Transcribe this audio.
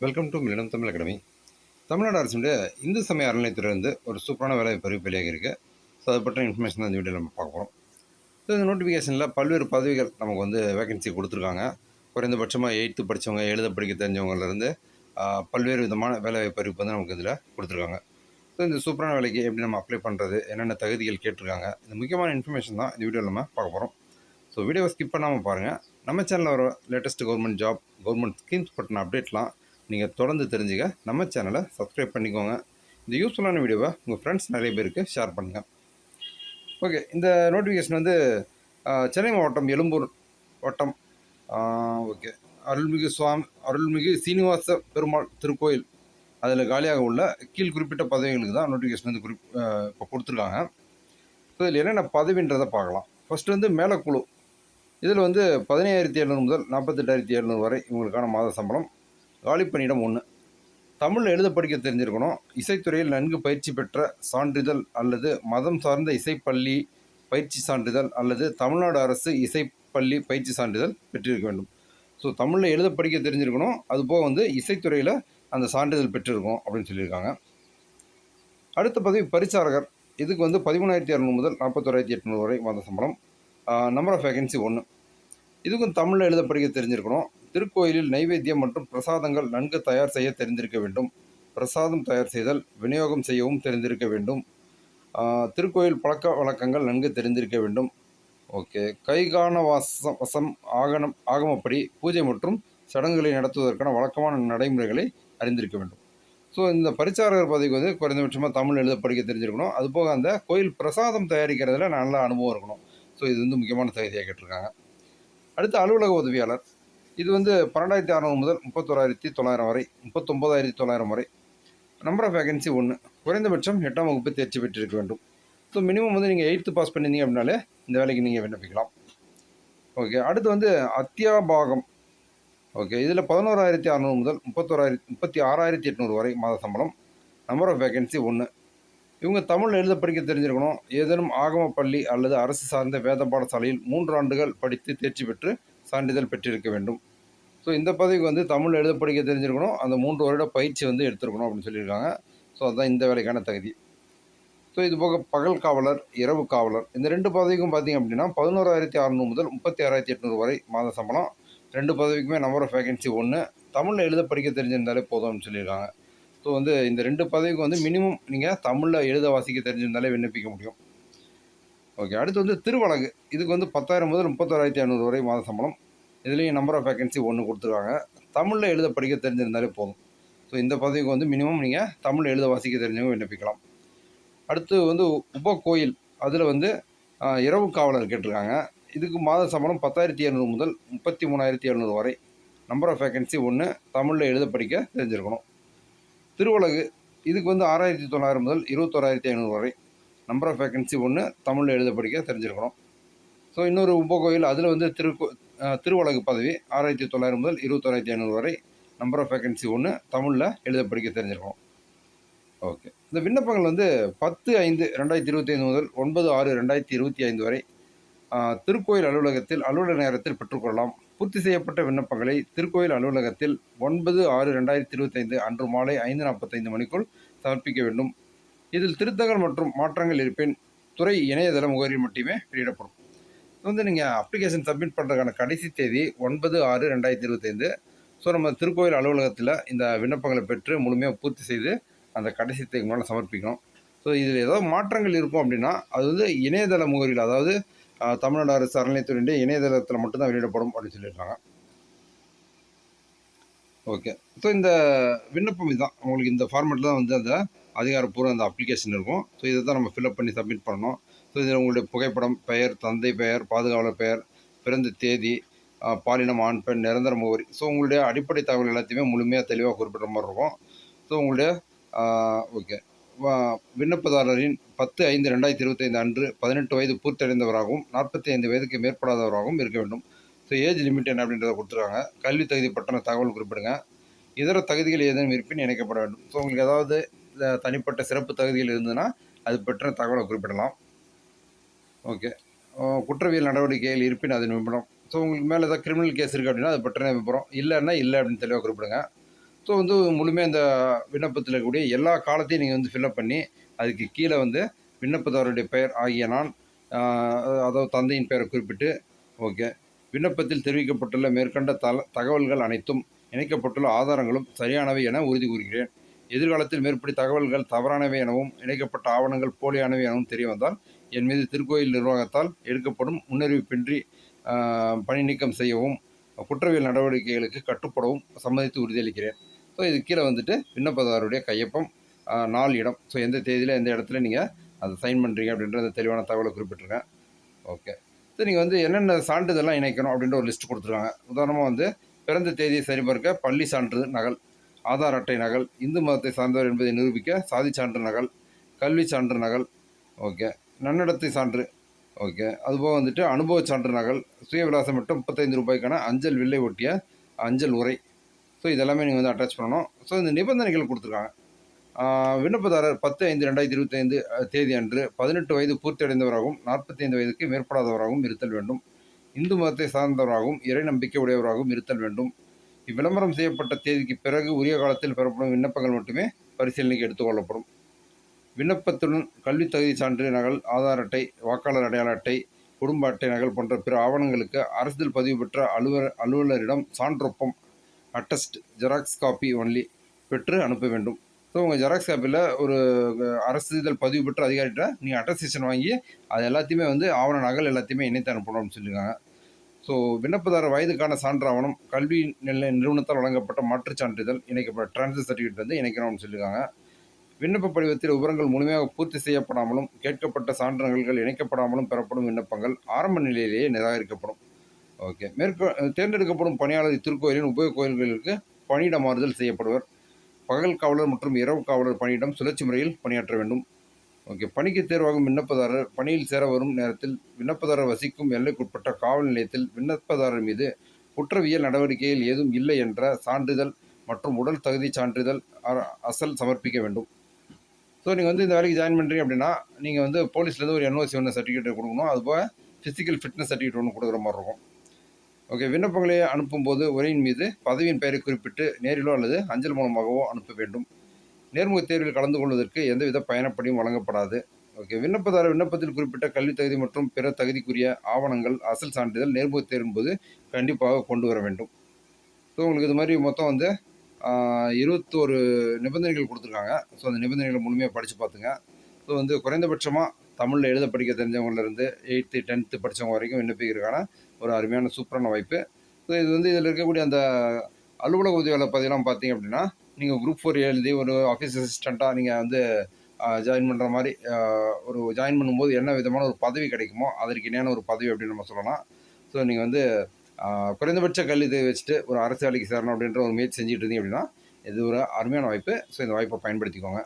Welcome to millennium Tamil academy Tamil Nadu அரசுடைய இந்து சமய அறநிலையத்திலிருந்து ஒரு சூப்பரான வேலை பதிவு வெளியாகி ஸோ அதை பற்றின இன்ஃபர்மேஷன் தான் இந்த வீடியோவில் நம்ம பார்க்க போகிறோம் ஸோ இந்த நோட்டிஃபிகேஷனில் பல்வேறு பதவிகள் நமக்கு வந்து வேகன்சி கொடுத்துருக்காங்க. குறைந்தபட்சமாக எயித்து படித்தவங்க எழுத படிக்க தெரிஞ்சவங்கலேருந்து பல்வேறு விதமான வேலை அறிவிப்பு வந்து நமக்கு இதில் கொடுத்துருக்காங்க. ஸோ இந்த சூப்பரான வேலைக்கு எப்படி நம்ம அப்ளை பண்ணுறது என்னென்ன தகுதிகள் கேட்டிருக்காங்க இந்த முக்கியமான இன்ஃபர்மேஷன் தான் இந்த வீடியோவில் நம்ம பார்க்க போகிறோம் ஸோ வீடியோவை ஸ்கிப் பண்ணாமல் பாருங்கள் நம்ம சேனலில் வர latest government job government schemes பற்றின அப்டேட்லாம் நீங்கள் தொடர்ந்து தெரிஞ்சுக்க நம்ம சேனலை சப்ஸ்கிரைப் பண்ணிக்கோங்க. இந்த யூஸ்ஃபுல்லான வீடியோவை உங்கள் ஃப்ரெண்ட்ஸ் நிறைய பேருக்கு ஷேர் பண்ணுங்கள் ஓகே இந்த நோட்டிஃபிகேஷன் வந்து சென்னை மாவட்டம் எழும்பூர் வட்டம். ஓகே அருள்மிகு சுவாமி அருள்மிகு சீனிவாச பெருமாள் திருக்கோயில். அதில் காலியாக உள்ள கீழ் குறிப்பிட்ட பதவிகளுக்கு தான் நோட்டிஃபிகேஷன் வந்து குறிப் இப்போ கொடுத்துருக்காங்க. ஸோ இதில் என்னென்ன பதவின்றதை பார்க்கலாம். ஃபஸ்ட்டு வந்து மேலக்குழு. இதில் வந்து பதினையாயிரத்தி எழுநூறு முதல் நாற்பத்தெட்டாயிரத்தி எழுநூறு வரை இவங்களுக்கான மாத சம்பளம். காலிப்பணியிடம் ஒன்று தமிழில் எழுத படிக்க தெரிஞ்சிருக்கணும். இசைத்துறையில் நன்கு பயிற்சி பெற்ற சான்றிதழ் அல்லது மதம் சார்ந்த இசைப்பள்ளி பயிற்சி சான்றிதழ் அல்லது தமிழ்நாடு அரசு இசைப்பள்ளி பயிற்சி சான்றிதழ் பெற்றிருக்க வேண்டும். ஸோ தமிழில் எழுத படிக்க தெரிஞ்சிருக்கணும். அதுபோக வந்து இசைத்துறையில் அந்த சான்றிதழ் பெற்றிருக்கோம் அப்படின்னு சொல்லியிருக்காங்க. அடுத்த பதவி பரிசாரகர் இதுக்கு வந்து பதிமூணாயிரத்தி இரநூறு முதல் நாற்பத்தோராயிரத்தி எட்நூறு வரை மாத சம்பளம். நம்பர் ஆஃப் வேகன்சி ஒன்று இதுக்கும் தமிழில் எழுத படிக்க தெரிஞ்சிருக்கணும். திருக்கோயிலில் நைவேத்தியம் மற்றும் பிரசாதங்கள் நன்கு தயார் செய்ய தெரிந்திருக்க வேண்டும். பிரசாதம் தயார் செய்தல் விநியோகம் செய்யவும் தெரிந்திருக்க வேண்டும். திருக்கோயில் பழக்க வழக்கங்கள் நன்கு தெரிந்திருக்க வேண்டும். ஓகே. கைகான வாசம் வசம் ஆகனம் ஆகமப்படி பூஜை மற்றும் சடங்குகளை நடத்துவதற்கான வழக்கமான நடைமுறைகளை அறிந்திருக்க வேண்டும். ஸோ இந்த பரிச்சாரகர் பதவிக்கு வந்து குறைந்தபட்சமாக தமிழ் எழுத படிக்க தெரிஞ்சிருக்கணும். அதுபோக அந்த கோயில் பிரசாதம் தயாரிக்கிறதுல நல்ல அனுபவம் இருக்கணும். ஸோ இது வந்து முக்கியமான தகுதியாக கேட்டிருக்காங்க. அடுத்து அலுவலக உதவியாளர். இது வந்து பன்னெண்டாயிரத்தி அறநூறு முதல் முப்பத்தோராயிரத்தி தொள்ளாயிரம் வரை முப்பத்தொம்போதாயிரத்தி தொள்ளாயிரம் வரை. நம்பர் ஆஃப் வேகன்சி ஒன்று குறைந்தபட்சம் எட்டாம் வகுப்பு தேர்ச்சி பெற்றிருக்க வேண்டும். ஸோ மினிமம் வந்து நீங்கள் எயித்து பாஸ் பண்ணியிருந்தீங்க அப்படின்னாலே இந்த வேலைக்கு நீங்கள் விண்ணப்பிக்கலாம். ஓகே அடுத்து வந்து அத்தியாபாகம். ஓகே இதில் பதினோராயிரத்தி அறநூறு முதல் முப்பத்தோராயிரத்தி முப்பத்தி ஆறாயிரத்தி எட்நூறு வரை மாத சம்பளம். நம்பர் ஆஃப் வேகன்சி ஒன்று இவங்க தமிழ் எழுத படிக்க தெரிஞ்சிருக்கணும். ஏதேனும் ஆகம பள்ளி அல்லது அரசு சார்ந்த வேத பாடசாலையில் மூன்று ஆண்டுகள் படித்து தேர்ச்சி பெற்று சான்றிதழ் பெற்றிருக்க வேண்டும். ஸோ இந்த பதவிக்கு வந்து தமிழ் எழுத படிக்க தெரிஞ்சிருக்கணும். அந்த மூன்று வருட பயிற்சி வந்து எடுத்திருக்கணும் அப்படின்னு சொல்லியிருக்காங்க. ஸோ அதுதான் இந்த வேலைக்கான தகுதி. ஸோ இது போக பகல் காவலர் இரவு காவலர். இந்த ரெண்டு பதவிக்கும் பார்த்தீங்க அப்படின்னா பதினோராயிரத்தி அறநூறு முதல் முப்பத்தி ஆறாயிரத்தி எட்நூறு வரை மாத சம்பளம். ரெண்டு பதவிக்குமே நம்பர் ஆஃப் வேகன்சி ஒன்று தமிழில் எழுத படிக்க தெரிஞ்சிருந்தாலே போதும்னு சொல்லியிருக்காங்க. ஸோ வந்து இந்த ரெண்டு பதவிக்கு வந்து மினிமம் நீங்கள் தமிழில் எழுத வாசிக்க தெரிஞ்சிருந்தாலே விண்ணப்பிக்க முடியும். ஓகே அடுத்து வந்து திருவழகு இதுக்கு வந்து பத்தாயிரம் முதல் முப்பத்தோராயிரத்தி ஐநூறு வரை மாத சம்பளம். இதுலேயும் நம்பர் ஆஃப் வேகன்சி ஒன்று கொடுத்துருக்காங்க. தமிழில் எழுத படிக்க தெரிஞ்சிருந்தாலே போதும். ஸோ இந்த பதவிக்கு வந்து மினிமம் நீங்கள் தமிழ் எழுத வாசிக்க தெரிஞ்சவங்க விண்ணப்பிக்கலாம். அடுத்து வந்து உப கோயில் அதில் வந்து இரவு காவலர் கேட்டிருக்காங்க. இதுக்கு மாத சம்பளம் பத்தாயிரத்தி இரநூறு முதல் முப்பத்தி மூணாயிரத்தி எழுநூறு வரை. நம்பர் ஆஃப் வேகன்சி ஒன்று தமிழில் எழுத படிக்க தெரிஞ்சிருக்கணும். திருவழகு இதுக்கு வந்து ஆறாயிரத்தி தொள்ளாயிரம் முதல் இருபத்தோராயிரத்தி ஐநூறு வரை. நம்பர் ஆஃப் வேக்கன்சி ஒன்று தமிழில் எழுத படிக்க தெரிஞ்சிருக்கிறோம். ஸோ இன்னொரு உபகோயில் அதில் வந்து திரு திருவழகு பதவி ஆறாயிரத்தி தொள்ளாயிரம் முதல் இருபத்தொராயிரத்தி ஐநூறு வரை நம்பர் ஆஃப் வேக்கன்சி ஒன்று தமிழில் எழுத படிக்க தெரிஞ்சிருக்கிறோம். ஓகே இந்த விண்ணப்பங்கள் வந்து பத்து ஐந்து ரெண்டாயிரத்தி இருபத்தி ஐந்து முதல் ஒன்பது ஆறு ரெண்டாயிரத்தி இருபத்தி ஐந்து வரை திருக்கோயில் அலுவலகத்தில் அலுவலக நேரத்தில் பெற்றுக்கொள்ளலாம் பூர்த்தி செய்யப்பட்ட விண்ணப்பங்களை திருக்கோயில் அலுவலகத்தில் ஒன்பது ஆறு ரெண்டாயிரத்தி இருபத்தைந்து அன்று மாலை ஐந்து நாற்பத்தைந்து மணிக்குள் சமர்ப்பிக்க வேண்டும். இதில் திருத்தங்கள் மற்றும் மாற்றங்கள் இருப்பின் துறை இணையதள முகவரியில் மட்டுமே வெளியிடப்படும். இது வந்து நீங்கள் அப்ளிகேஷன் சப்மிட் பண்ணுறதுக்கான கடைசி தேதி ஒன்பது ஆறு ரெண்டாயிரத்தி இருபத்தைந்து. ஸோ நம்ம திருக்கோயில் அலுவலகத்தில் இந்த விண்ணப்பங்களை பெற்று முழுமையாக பூர்த்தி செய்து அந்த கடைசி தேதிக்கு மேலே சமர்ப்பிக்கணும். ஸோ இதில் ஏதாவது மாற்றங்கள் இருக்கும் அப்படின்னா அது வந்து இணையதள முகவரியில் அதாவது தமிழ்நாடு அரசு அறநிலையத்துறையுடைய இணையதளத்தில் மட்டும்தான் வெளியிடப்படும் அப்படின்னு சொல்லியிருக்காங்க. ஓகே ஸோ இந்த விண்ணப்பம் இதுதான். உங்களுக்கு இந்த ஃபார்மேட்டில் தான் வந்து அந்த அதிகாரப்பூர்வ அந்த அப்ளிகேஷன் இருக்கும். ஸோ இதை தான் நம்ம ஃபில்அப் பண்ணி சப்மிட் பண்ணணும். ஸோ இதில் உங்களுடைய புகைப்படம் பெயர் தந்தை பெயர் பாதுகாவலர் பெயர் பிறந்த தேதி பாலினம் ஆண் பெண் நிரந்தர முகவரி. ஸோ உங்களுடைய அடிப்படை தகவல் எல்லாத்தையுமே முழுமையாக தெளிவாக குறிப்பிட்ட மாதிரி இருக்கும். ஸோ உங்களுடைய ஓகே விண்ணப்பதாரரின் பத்து ஐந்து ரெண்டாயிரத்தி இருபத்தைந்து அன்று பதினெட்டு வயது பூர்த்தடைந்தவராகவும் நாற்பத்தி ஐந்து வயதுக்கு மேற்படாதவராகவும் இருக்க வேண்டும். ஸோ ஏஜ் லிமிட் என்ன அப்படின்றத கொடுத்துருக்காங்க. கல்வி தகுதி பற்றின தகவல் குறிப்பிடுங்க. இதர தகுதிகள் ஏதேனும் இருப்பின் இணைக்கப்பட வேண்டும். ஸோ உங்களுக்கு ஏதாவது தனிப்பட்ட சிறப்பு தகுதியில் இருந்ததுன்னா அது பெற்ற தகவலை குறிப்பிடலாம். ஓகே குற்றவியல் நடவடிக்கைகள் இருப்பின் அது விபரம் ஸோ உங்களுக்கு மேலே ஏதாவது கிரிமினல் கேஸ் இருக்குது அப்படின்னா அது பெற்ற விபரம் இல்லைன்னா இல்லை அப்படின்னு தெளிவாக குறிப்பிடுங்க. ஸோ வந்து முழுமையாக இந்த விண்ணப்பத்தில் இருக்கக்கூடிய எல்லா காலத்தையும் நீங்கள் வந்து ஃபில்அப் பண்ணி அதுக்கு கீழே வந்து விண்ணப்பதாரருடைய பெயர் ஆகிய நான் அதாவது தந்தையின் பெயரை குறிப்பிட்டு ஓகே விண்ணப்பத்தில் தெரிவிக்கப்பட்டுள்ள மேற்கண்ட தல தகவல்கள் அனைத்தும் இணைக்கப்பட்டுள்ள ஆதாரங்களும் சரியானவை என உறுதி கூறுகிறேன். எதிர்காலத்தில் மேற்படி தகவல்கள் தவறானவை எனவும் இணைக்கப்பட்ட ஆவணங்கள் போலியானவை எனவும் தெரியவந்தால் என் மீது திருக்கோயில் நிர்வாகத்தால் எடுக்கப்படும் முன்னறிவிப்பின்றி பணி நீக்கம் செய்யவும் குற்றவியல் நடவடிக்கைகளுக்கு கட்டுப்படவும் சம்மதித்து உறுதியளிக்கிறேன். ஸோ இது கீழே வந்துட்டு விண்ணப்பதாரருடைய கையொப்பம் நாலு நாள் இடம். ஸோ எந்த தேதியில் எந்த இடத்துல நீங்கள் அதை சைன் பண்ணுறீங்க அப்படின்ற தெளிவான தகவலை குறிப்பிட்டிருக்கேன். ஓகே. ஸோ நீங்கள் வந்து என்னென்ன சான்றிதழ்லாம் இணைக்கணும் அப்படின்ற ஒரு லிஸ்ட் கொடுத்துருக்காங்க. உதாரணமாக வந்து பிறந்த தேதியை சரிபார்க்க பள்ளி சான்று நகல். ஆதார் அட்டை நகல் இந்து மதத்தை சார்ந்தவர் என்பதை நிரூபிக்க சாதி சான்று நகல் கல்வி சான்று நகல் ஓகே நன்னடத்தை சான்று ஓகே அதுபோக வந்துட்டு அனுபவ சான்று நகல் சுயவிலாசம் மட்டும் முப்பத்தைந்து ரூபாய்க்கான அஞ்சல் வில்லை ஒட்டிய அஞ்சல் உரை. ஸோ இதெல்லாமே நீங்கள் வந்து அட்டாச் பண்ணணும். ஸோ இந்த நிபந்தனைகள் கொடுத்துருக்காங்க. விண்ணப்பதாரர் பத்து ஐந்து ரெண்டாயிரத்தி இருபத்தைந்து தேதி அன்று பதினெட்டு வயது பூர்த்தியடைந்தவராகவும் நாற்பத்தைந்து வயதுக்கு மேற்படாதவராகவும் இருத்தல் வேண்டும். இந்து மதத்தை சார்ந்தவராகவும் இறை நம்பிக்கை உடையவராகவும் இருத்தல் வேண்டும். இவ்விளம்பரம் செய்யப்பட்ட தேதிக்கு பிறகு உரிய காலத்தில் பெறப்படும் விண்ணப்பங்கள் மட்டுமே பரிசீலனைக்கு எடுத்துக்கொள்ளப்படும். விண்ணப்பத்துடன் கல்வித் தகுதி சான்று நகல் ஆதார் அட்டை வாக்காளர் அடையாள அட்டை குடும்ப அட்டை நகல் போன்ற பிற ஆவணங்களுக்கு அரசில் பதிவு பெற்ற அலுவலர் அலுவலரிடம் சான்றொப்பம் அட்டஸ்ட் ஜெராக்ஸ் காப்பி ஒன்லி பெற்று அனுப்ப வேண்டும். ஸோ உங்கள் ஜெராக்ஸ் காப்பியில் ஒரு அரசு அரசிதழ் பதிவு பெற்ற அதிகாரிகிட்ட நீங்கள் அட்டஸ்டேஷன் வாங்கி அது எல்லாத்தையுமே வந்து ஆவண நகல் எல்லாத்தையுமே இணைத்து அனுப்பணும்னு சொல்லியிருக்காங்க ஸோ விண்ணப்பதார வயதுக்கான சான்று ஆவணம் கல்வி நிலை நிறுவனத்தால் வழங்கப்பட்ட மாற்றுச் சான்றிதழ் இணைக்கப்பட்ட டிரான்ஸ்ஃபர் சர்டிஃபிகேட் வந்து இணைக்கணும்னு சொல்லியிருக்காங்க. விண்ணப்ப படிவத்தில் விவரங்கள் முழுமையாக பூர்த்தி செய்யப்படாமலும் கேட்கப்பட்ட சான்றிதழ்கள் இணைக்கப்படாமலும் பெறப்படும் விண்ணப்பங்கள் ஆரம்ப நிலையிலேயே நிராகரிக்கப்படும். ஓகே. மேற்கொ தேர்ந்தெடுக்கப்படும் பணியாளர் திருக்கோயிலின் உபயோக கோயில்களுக்கு பணியிட மாறுதல் செய்யப்படுவர். பகல் காவலர் மற்றும் இரவு காவலர் பணியிடம் சுழற்சி முறையில் பணியாற்ற வேண்டும். ஓகே பணிக்கு தேர்வாகும் விண்ணப்பதாரர் பணியில் சேர வரும் நேரத்தில் விண்ணப்பதாரர் வசிக்கும் எல்லைக்குட்பட்ட காவல் நிலையத்தில் விண்ணப்பதாரர் மீது குற்றவியல் நடவடிக்கைகள் ஏதும் இல்லை என்ற சான்றிதழ் மற்றும் உடல் தகுதி சான்றிதழ் அ- அசல் சமர்ப்பிக்க வேண்டும். ஸோ நீங்கள் வந்து இந்த வேலைக்கு ஜாயின் பண்ணுறீங்க அப்படின்னா நீங்கள் வந்து போலீஸ்லேருந்து ஒரு என்ஓசி ஒன்று சர்டிஃபிகேட் கொடுக்கணும். அதுபோல் ஃபிசிக்கல் ஃபிட்னஸ் சர்டிஃபிகேட் ஒன்று கொடுக்குற மாதிரி இருக்கும். ஓகே விண்ணப்பங்களை அனுப்பும்போது உரையின் மீது பதவியின் பெயரை குறிப்பிட்டு நேரிலோ அல்லது அஞ்சல் மூலமாகவோ அனுப்ப வேண்டும். நேர்முகத் தேர்வில் கலந்து கொள்வதற்கு எந்தவித பயணப்படியும் வழங்கப்படாது. ஓகே விண்ணப்பதாரர் விண்ணப்பத்தில் குறிப்பிட்ட கல்வித் தகுதி மற்றும் பிற தகுதிக்குரிய ஆவணங்கள் அசல் சான்றிதழ் நேர்முகத் தேர்வின் போது கண்டிப்பாக கொண்டு வர வேண்டும். ஸோ உங்களுக்கு இது மாதிரி மொத்தம் வந்து இருபத்தோரு நிபந்தனைகள் கொடுத்துருக்காங்க. ஸோ அந்த நிபந்தனைகளை முழுமையாக படித்து பார்த்துங்க. ஸோ வந்து குறைந்தபட்சமாக தமிழில் எழுத படிக்க தெரிஞ்சவங்கலேருந்து எயித்து டென்த்து படித்தவங்க வரைக்கும் விண்ணப்பிக்கிறதுக்கான ஒரு அருமையான சூப்பரான வாய்ப்பு. ஸோ இது வந்து இதில் இருக்கக்கூடிய அந்த அலுவலக உதவி வேலை பதிலாம் பார்த்தீங்க அப்படின்னா நீங்கள் குரூப் ஃபோர் எழுதி ஒரு ஆஃபீஸ் அசிஸ்டண்ட்டாக நீங்கள் வந்து ஜாயின் பண்ணுற மாதிரி ஒரு ஜாயின் பண்ணும்போது என்ன விதமான ஒரு பதவி கிடைக்குமோ அதற்கு இணையான ஒரு பதவி அப்படின்னு நம்ம சொல்லலாம். ஸோ நீங்கள் வந்து குறைந்தபட்ச கல்வி வச்சுட்டு ஒரு அரசு வேலைக்கு சேரணும் அப்படின்ற ஒரு முயற்சி செஞ்சுட்டு இருந்தீங்க அப்படின்னா இது ஒரு அருமையான வாய்ப்பு. ஸோ இந்த வாய்ப்பை பயன்படுத்திக்கோங்க.